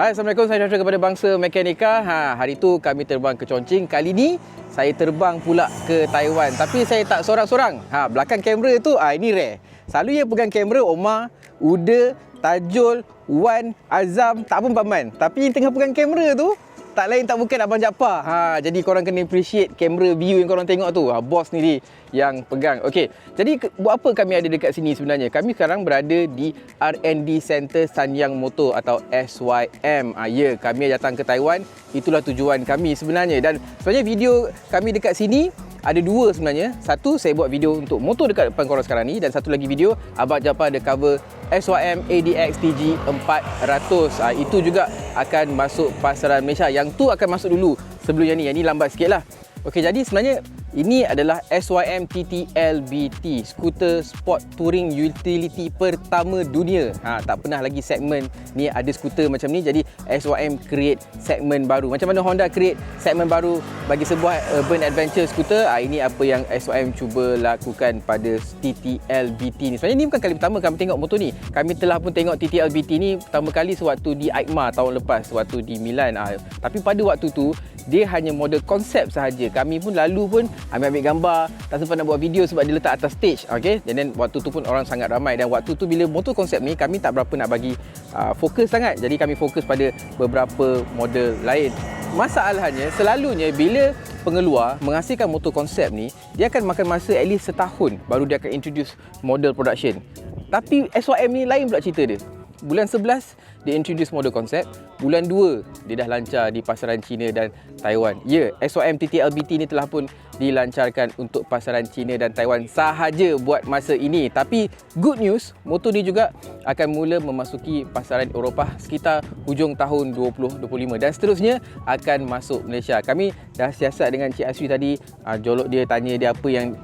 Hai, Assalamualaikum. Saya Syafri kepada Bangsa Mekanika. Ha, hari tu kami terbang ke Chongqing. Kali ni saya terbang pula ke Taiwan. Tapi saya tak seorang-seorang. Ha, belakang kamera tu, ah ini rare. Selalu yang pegang kamera Omar, Uda, Tajul, Wan, Azam, tak pun Paman. Tapi yang tengah pegang kamera tu, tak lain tak bukan Abang Jaafar. Ha, jadi korang kena appreciate kamera view yang korang tengok tu. Ha, bos ni dia yang pegang. Okey. Jadi buat apa kami ada dekat sini sebenarnya? Kami sekarang berada di R&D Center Sanyang Motor atau SYM. Ha, ya, kami datang ke Taiwan. Itulah tujuan kami sebenarnya. Dan sebenarnya video kami dekat sini ada dua sebenarnya. Satu saya buat video untuk motor dekat depan korang sekarang ni dan satu lagi video Abang Jaafar ada cover SYM ADX TG 400. Ha, itu juga akan masuk pasaran Malaysia. Yang tu akan masuk dulu sebelum yang ni. Yang ni lambat sikit lah. Okey, jadi sebenarnya ini adalah SYM TTLBT, skuter sport touring utility pertama dunia. Ha, tak pernah lagi segmen ni ada skuter macam ni. Jadi SYM create segmen baru. Macam mana Honda create segmen baru bagi sebuah urban adventure skuter? Ha, ini apa yang SYM cuba lakukan pada TTLBT ni. Sebenarnya ni bukan kali pertama kami tengok motor ni. Kami telah pun tengok TTLBT ni pertama kali sewaktu di EICMA tahun lepas, waktu di Milan. Ha, tapi pada waktu tu dia hanya model konsep sahaja. Kami pun lalu pun ambil-ambil gambar, tak sempat nak buat video sebab dia letak atas stage. Okay? Dan then waktu tu pun orang sangat ramai dan waktu tu bila motor konsep ni kami tak berapa nak bagi uh, fokus sangat. Jadi kami fokus pada beberapa model lain. Masalahnya selalunya bila pengeluar menghasilkan motor konsep ni, dia akan makan masa at least setahun baru dia akan introduce model production. Tapi SYM ni lain pula cerita dia. Bulan 11 dia introduce model konsep. Bulan 2 dia dah lancar di pasaran China dan Taiwan. Ya, SYM TTLBT ni telah pun dilancarkan untuk pasaran China dan Taiwan sahaja buat masa ini. Tapi good news, motor ni juga akan mula memasuki pasaran Eropah sekitar hujung tahun 2025 dan seterusnya akan masuk Malaysia. Kami dah siasat dengan Cik Asri tadi, ah, jolok dia tanya dia apa yang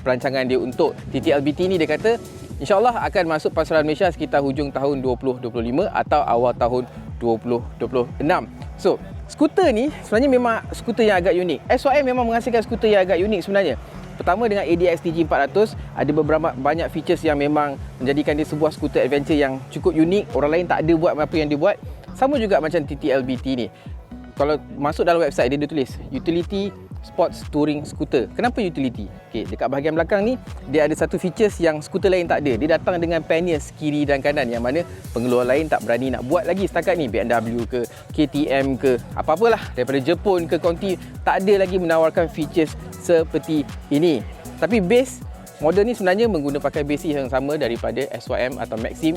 perancangan dia untuk TTLBT ni dia kata InsyaAllah akan masuk pasaran Malaysia sekitar hujung tahun 2025 atau awal tahun 2026. So, skuter ni sebenarnya memang skuter yang agak unik. SYM memang menghasilkan skuter yang agak unik sebenarnya. Pertama dengan ADX TG 400 ada beberapa banyak features yang memang menjadikan dia sebuah skuter adventure yang cukup unik. Orang lain tak ada buat apa yang dia buat. Sama juga macam TTLBT ni. Kalau masuk dalam website dia, dia tulis utility sports touring scooter. Kenapa utility? Okey, dekat bahagian belakang ni dia ada satu features yang skuter lain tak ada. Dia datang dengan panniers kiri dan kanan yang mana pengeluar lain tak berani nak buat lagi setakat ni BMW ke KTM ke apa-apalah daripada Jepun ke Conti tak ada lagi menawarkan features seperti ini. Tapi base model ni sebenarnya menggunakan pakai base yang sama daripada SYM atau Maxim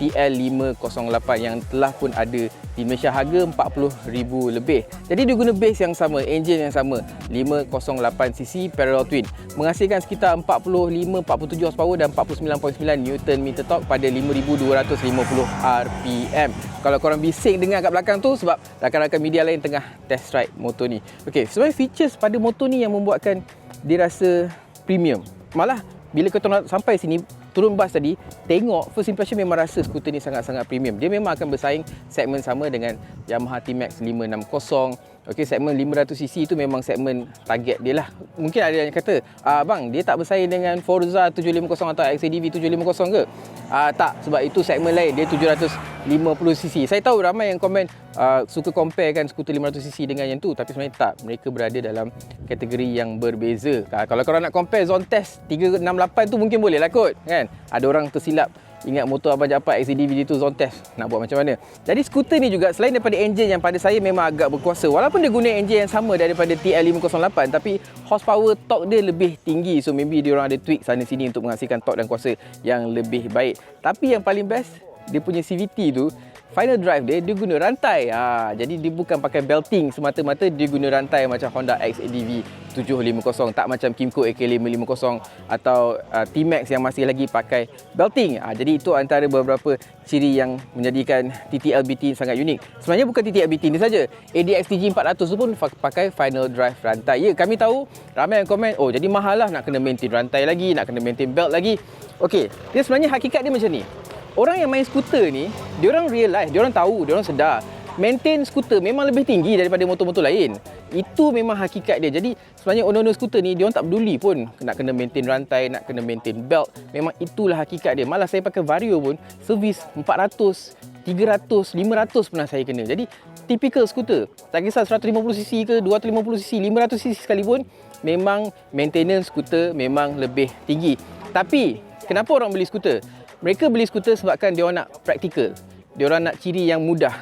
TL508 yang telah pun ada di Malaysia harga RM40,000 lebih. Jadi dia guna base yang sama, engine yang sama, 508cc parallel twin. Menghasilkan sekitar 45-47 horsepower dan 49.9 Newton meter torque pada 5250 RPM. Kalau korang bising dengar kat belakang tu sebab rakan-rakan media lain tengah test ride motor ni. Okey, sebenarnya features pada motor ni yang membuatkan dia rasa premium. Malah bila kau sampai sini turun bas tadi tengok first impression memang rasa skuter ni sangat-sangat premium. Dia memang akan bersaing segmen sama dengan Yamaha T-Max 560 Okey, segmen 500cc itu memang segmen target dia lah. Mungkin ada yang kata, ah, bang, dia tak bersaing dengan Forza 750 atau XADV 750 ke? Ah, tak, sebab itu segmen lain. Dia 750cc. Saya tahu ramai yang komen uh, suka compare kan skuter 500cc dengan yang tu. Tapi sebenarnya tak. Mereka berada dalam kategori yang berbeza. Ah, kalau korang nak compare zone test 368 tu mungkin boleh lah kot. Kan? Ada orang tersilap Ingat motor Abang Jaafar XCDV tu zone test. Nak buat macam mana? Jadi skuter ni juga Selain daripada enjin yang pada saya memang agak berkuasa Walaupun dia guna enjin yang sama daripada TL508 Tapi horsepower torque dia lebih tinggi. So maybe dia orang ada tweak sana sini Untuk menghasilkan torque dan kuasa yang lebih baik. Tapi yang paling best Dia punya CVT tu Final drive dia, dia guna rantai. Ha, Jadi dia bukan pakai belting semata-mata Dia guna rantai macam Honda XADV 750 Tak macam Kimco AK550 Atau uh, T-Max yang masih lagi pakai belting. Ha, Jadi itu antara beberapa ciri yang menjadikan TTLBT sangat unik. Sebenarnya bukan TTLBT ni saja. ADX TG 400 tu pun pakai final drive rantai. Ya kami tahu ramai yang komen Oh jadi mahal lah nak kena maintain rantai lagi Nak kena maintain belt lagi. Okey, dia sebenarnya hakikat dia macam ni orang yang main skuter ni, dia orang realise, dia orang tahu, dia orang sedar maintain skuter memang lebih tinggi daripada motor-motor lain. Itu memang hakikat dia. Jadi sebenarnya owner-owner skuter ni dia orang tak peduli pun nak kena maintain rantai, nak kena maintain belt. Memang itulah hakikat dia. Malah saya pakai Vario pun servis 400 300, 500 pernah saya kena. Jadi typical skuter. Tak kisah 150cc ke 250cc, 500cc sekalipun memang maintenance skuter memang lebih tinggi. Tapi kenapa orang beli skuter? Mereka beli skuter sebabkan dia nak practical. Dia orang nak ciri yang mudah.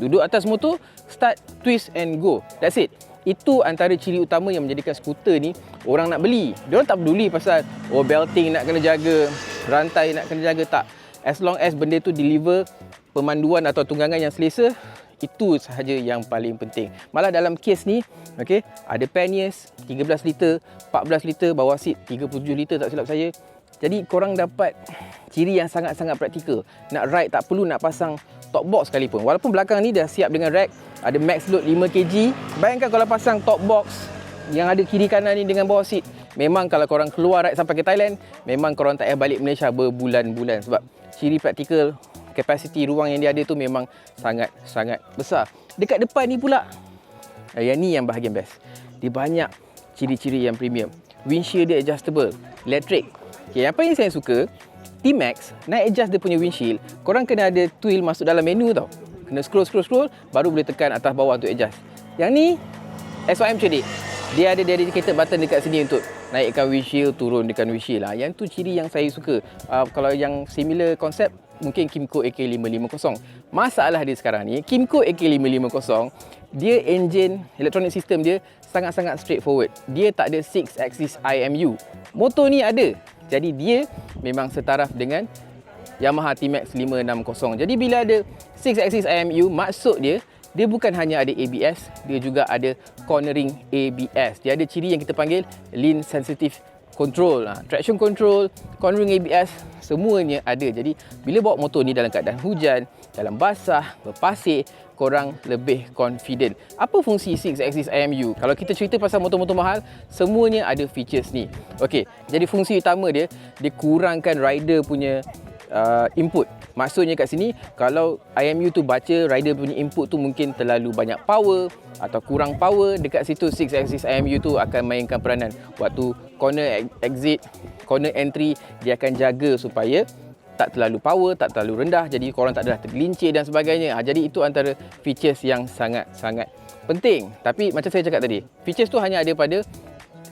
Duduk atas motor, start, twist and go. That's it. Itu antara ciri utama yang menjadikan skuter ni orang nak beli. Dia orang tak peduli pasal oh belting nak kena jaga, rantai nak kena jaga tak. As long as benda tu deliver pemanduan atau tunggangan yang selesa, itu sahaja yang paling penting. Malah dalam kes ni, okay, ada panniers 13 liter, 14 liter, bawah seat 37 liter tak silap saya. Jadi korang dapat ciri yang sangat-sangat praktikal. Nak ride tak perlu nak pasang top box sekalipun. Walaupun belakang ni dah siap dengan rack, ada max load 5 kg. Bayangkan kalau pasang top box yang ada kiri kanan ni dengan bawah seat. Memang kalau korang keluar ride sampai ke Thailand, memang korang tak payah balik Malaysia berbulan-bulan. Sebab ciri praktikal, kapasiti ruang yang dia ada tu memang sangat-sangat besar. Dekat depan ni pula, eh, yang ni yang bahagian best. Dia banyak ciri-ciri yang premium. Windshield dia adjustable, electric, Okay, apa yang saya suka, T-Max nak adjust dia punya windshield, korang kena ada twill masuk dalam menu tau. Kena scroll, scroll, scroll, baru boleh tekan atas bawah untuk adjust. Yang ni, SYM cedik. Dia ada dedicated button dekat sini untuk naikkan windshield, turunkan windshield lah. Yang tu ciri yang saya suka. Uh, kalau yang similar konsep, mungkin Kimco AK550. Masalah dia sekarang ni, Kimco AK550, dia engine, electronic system dia sangat-sangat straightforward. Dia tak ada 6 axis IMU. Motor ni ada, jadi dia memang setaraf dengan Yamaha T-Max 560. Jadi bila ada 6 axis IMU, maksud dia dia bukan hanya ada ABS, dia juga ada cornering ABS. Dia ada ciri yang kita panggil lean sensitive control. Ha, traction control, cornering ABS, semuanya ada. Jadi bila bawa motor ni dalam keadaan hujan, dalam basah, berpasir, korang lebih confident. Apa fungsi 6 axis IMU? Kalau kita cerita pasal motor-motor mahal, semuanya ada features ni. Okey, jadi fungsi utama dia, dia kurangkan rider punya uh, input. Maksudnya kat sini, kalau IMU tu baca rider punya input tu mungkin terlalu banyak power atau kurang power, dekat situ 6 axis IMU tu akan mainkan peranan. Waktu corner exit, corner entry, dia akan jaga supaya tak terlalu power, tak terlalu rendah jadi korang tak adalah tergelincir dan sebagainya. Ha, jadi itu antara features yang sangat-sangat penting. Tapi macam saya cakap tadi, features tu hanya ada pada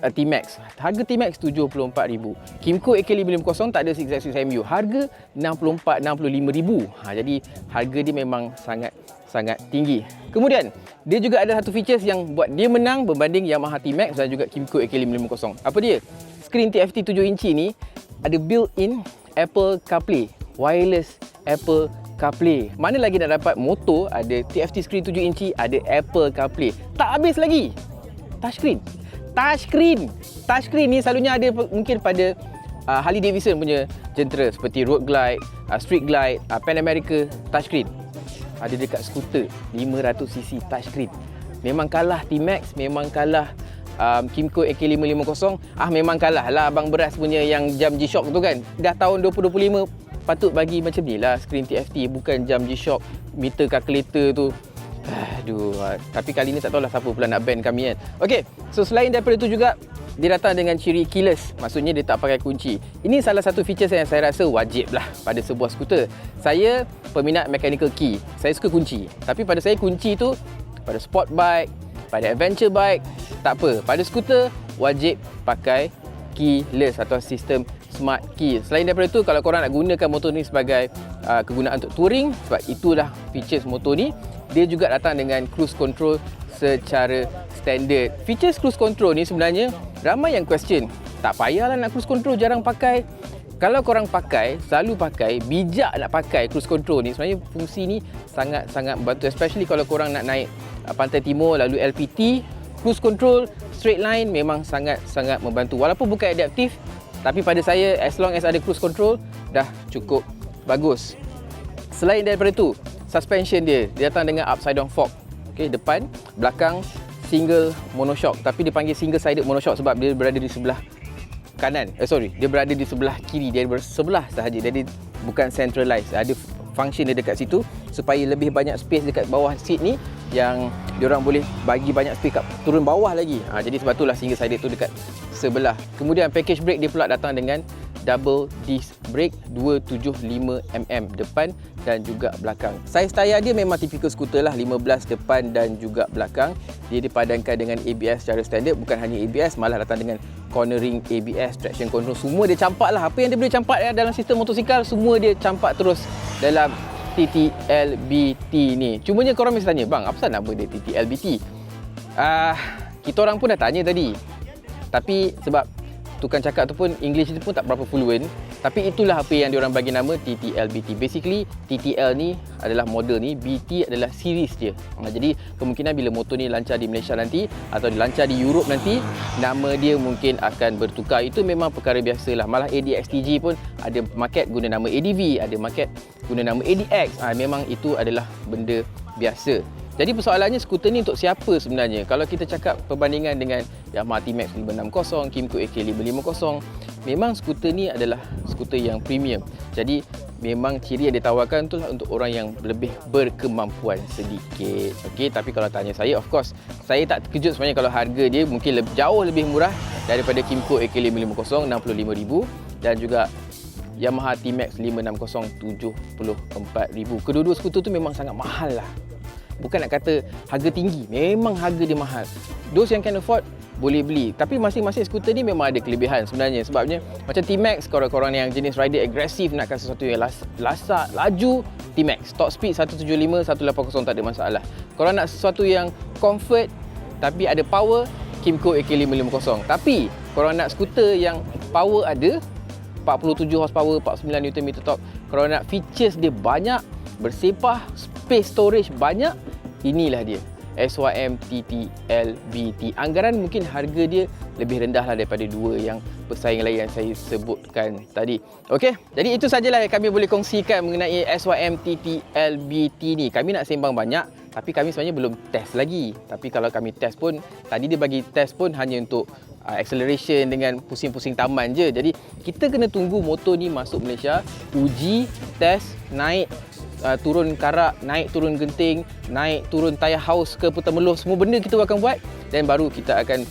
uh, T-Max. Harga T-Max RM74,000. Kimco AK550 tak ada 6 axis MU. Harga RM64,000-65,000. Ha, jadi harga dia memang sangat sangat tinggi. Kemudian, dia juga ada satu features yang buat dia menang berbanding Yamaha T-Max dan juga Kimco AK550. Apa dia? Skrin TFT 7 inci ni ada built-in Apple CarPlay wireless Apple CarPlay mana lagi nak dapat motor ada TFT screen 7 inci ada Apple CarPlay tak habis lagi touchscreen touchscreen. Touchscreen ni selalunya ada mungkin pada uh, Harley Davidson punya jentera seperti Road Glide, uh, Street Glide, uh, Pan America touchscreen. Ada dekat skuter 500cc touchscreen. Memang kalah T-Max memang kalah um, Kimco AK550 ah memang kalah lah abang beras punya yang jam G-Shock tu kan. Dah tahun 2025 patut bagi macam ni lah screen TFT bukan jam G-Shock meter calculator tu aduh tapi kali ni tak tahulah siapa pula nak ban kami kan? Ok so selain daripada tu juga dia datang dengan ciri keyless. Maksudnya dia tak pakai kunci. Ini salah satu feature yang saya rasa wajib lah pada sebuah skuter. Saya peminat mechanical key. Saya suka kunci. Tapi pada saya kunci tu pada sport bike pada adventure bike tak apa. Pada skuter wajib pakai keyless atau sistem smart key. Selain daripada itu kalau korang nak gunakan motor ni sebagai uh, kegunaan untuk touring sebab itulah features motor ni dia juga datang dengan cruise control secara standard. Features cruise control ni sebenarnya ramai yang question tak payahlah nak cruise control jarang pakai. Kalau korang pakai, selalu pakai, bijak nak pakai cruise control ni sebenarnya fungsi ni sangat-sangat membantu especially kalau korang nak naik Uh, Pantai Timur lalu LPT cruise control straight line memang sangat-sangat membantu. Walaupun bukan adaptif tapi pada saya as long as ada cruise control dah cukup bagus. Selain daripada tu suspension dia dia datang dengan upside down fork. Okey depan belakang single monoshock. Tapi dia panggil single sided monoshock sebab dia berada di sebelah kanan. Eh sorry dia berada di sebelah kiri. Dia bersebelah sahaja. Jadi bukan centralized. Ada function dia dekat situ supaya lebih banyak space dekat bawah seat ni yang diorang boleh bagi banyak space kat turun bawah lagi. Ha, jadi sebab itulah single sided tu dekat sebelah. Kemudian package brake dia pula datang dengan double disc brake 275mm depan dan juga belakang. Saiz tayar dia memang tipikal skuter lah 15 depan dan juga belakang. Dia dipadankan dengan ABS secara standard bukan hanya ABS malah datang dengan cornering ABS, traction control semua dia campak lah. Apa yang dia boleh campak dalam sistem motosikal semua dia campak terus dalam TTLBT ni. Cumanya korang mesti tanya, bang apa nama dia TTLBT? Ah, uh, kita orang pun dah tanya tadi. Tapi sebab tukang cakap tu pun English tu pun tak berapa fluent. Tapi itulah apa yang diorang bagi nama TTL-BT basically TTL ni adalah model ni BT adalah series dia ha, jadi kemungkinan bila motor ni lancar di Malaysia nanti atau lancar di Europe nanti nama dia mungkin akan bertukar. Itu memang perkara biasa lah malah ADXTG pun ada market guna nama ADV ada market guna nama ADX ha, memang itu adalah benda biasa jadi persoalannya skuter ni untuk siapa sebenarnya? Kalau kita cakap perbandingan dengan Yamaha T-Max 560, Kymco AK550, memang skuter ni adalah skuter yang premium. Jadi memang ciri yang ditawarkan tu untuk orang yang lebih berkemampuan sedikit. Okey, tapi kalau tanya saya of course, saya tak terkejut sebenarnya kalau harga dia mungkin lebih, jauh lebih murah daripada Kymco AK550 65,000 dan juga Yamaha T-Max 560 74,000. Kedua-dua skuter tu memang sangat mahal lah bukan nak kata harga tinggi memang harga dia mahal. Those yang can afford boleh beli. Tapi masing-masing skuter ni memang ada kelebihan sebenarnya. Sebabnya macam T-Max korang-korang yang jenis rider agresif nakkan sesuatu yang las, lasak laju T-Max. Top speed 175 180 tak ada masalah. Korang nak sesuatu yang comfort tapi ada power Kymco AK550 tapi korang nak skuter yang power ada 47 horsepower 49 Nm torque korang nak features dia banyak bersepah space storage banyak inilah dia. SYM TTL BT anggaran mungkin harga dia lebih rendah lah daripada dua yang pesaing lain yang saya sebutkan tadi. Okey, jadi itu sajalah yang kami boleh kongsikan mengenai SYM TTL BT ni. Kami nak sembang banyak tapi kami sebenarnya belum test lagi. Tapi kalau kami test pun tadi dia bagi test pun hanya untuk acceleration dengan pusing-pusing taman je jadi kita kena tunggu motor ni masuk Malaysia uji test naik uh, turun karak, naik turun genting, naik turun tayar haus ke putar meluh, semua benda kita akan buat dan baru kita akan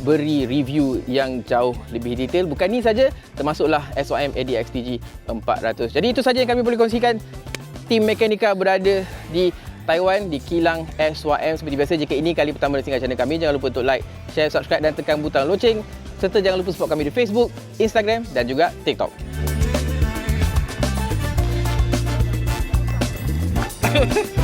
beri review yang jauh lebih detail. Bukan ni saja, termasuklah SOM ADXTG 400. Jadi itu saja yang kami boleh kongsikan. Tim Mekanika berada di Taiwan di kilang SYM seperti biasa jika ini kali pertama di singgah channel kami jangan lupa untuk like, share, subscribe dan tekan butang loceng serta jangan lupa support kami di Facebook, Instagram dan juga TikTok. Ha ha ha!